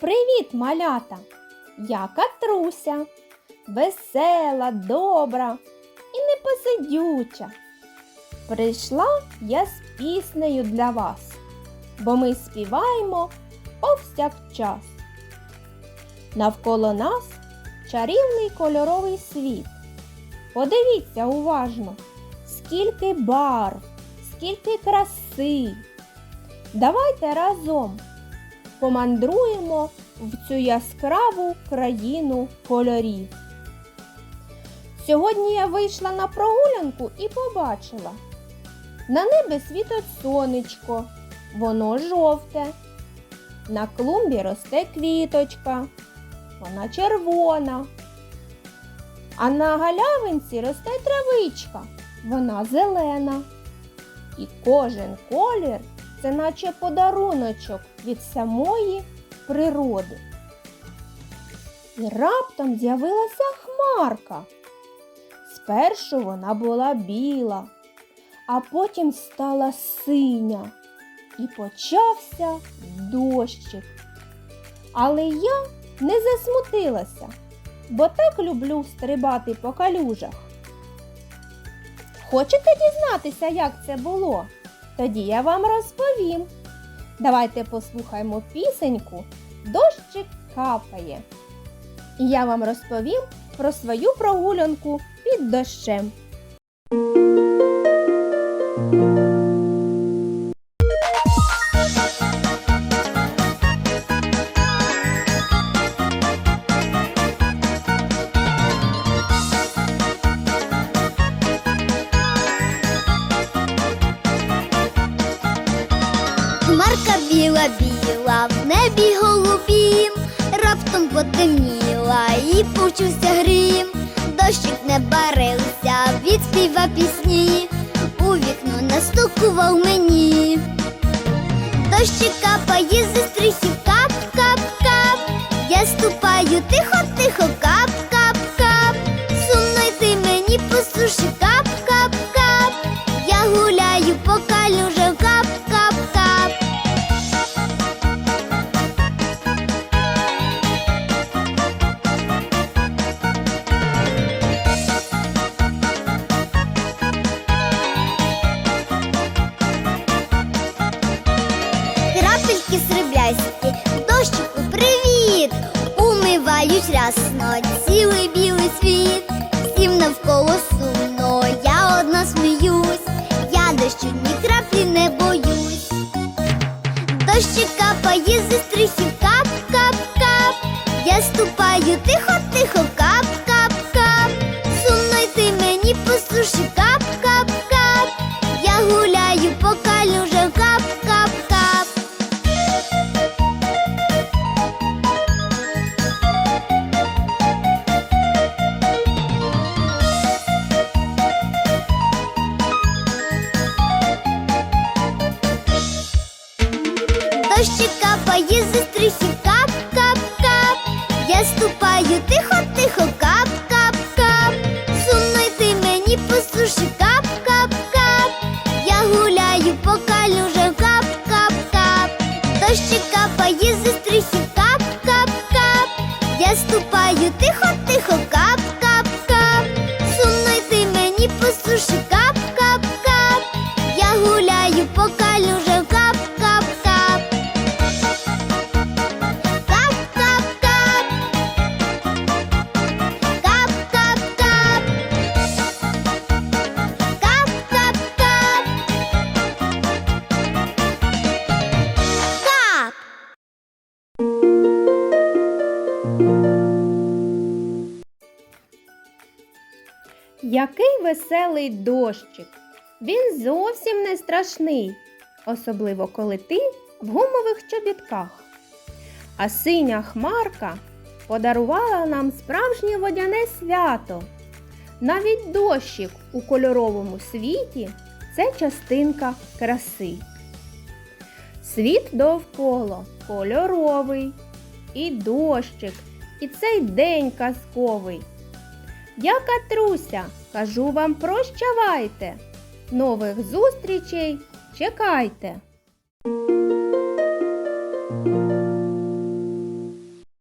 Привіт, малята! Я Катруся, весела, добра і непосидюча. Прийшла я з піснею для вас, бо ми співаємо повсякчас. Навколо нас чарівний кольоровий світ. Подивіться уважно, скільки барв, скільки краси. Давайте разом помандруємо в цю яскраву країну кольорів. Сьогодні я вийшла на прогулянку і побачила. На небі світить сонечко, воно жовте. На клумбі росте квіточка, вона червона. А на галявинці росте травичка, вона зелена. І кожен колір це наче подаруночок від самої природи. І раптом з'явилася хмарка. Спершу вона була біла, а потім стала синя і почався дощик. Але я не засмутилася, бо так люблю стрибати по калюжах. Хочете дізнатися, як це було? Тоді я вам розповім. Давайте послухаємо пісеньку Дощик капає. І я вам розповім про свою прогулянку під дощем. Хмарка біла в небі голубім, раптом потемніла і почувся грім. Дощик не барився, відспіва пісні, у вікно настукував мені. Дощик капає зі Умивають рясно цілий білий світ, всім навколо сумно, я одна сміюсь, я дощу ні краплі не боюсь. дощі капає зі стрихів, кап, кап, кап. Я ступаю тихо, тихо, Дощик капає зі стрихів, кап, кап, кап. Я ступаю тихо, Який веселий дощик! Він зовсім не страшний, особливо коли ти в гумових чобітках. А синя хмарка подарувала нам справжнє водяне свято. Навіть дощик у кольоровому світі це частинка краси. Світ довкола кольоровий, і дощик, і цей день казковий. Я Катруся, кажу вам прощавайте. Нових зустрічей Чекайте.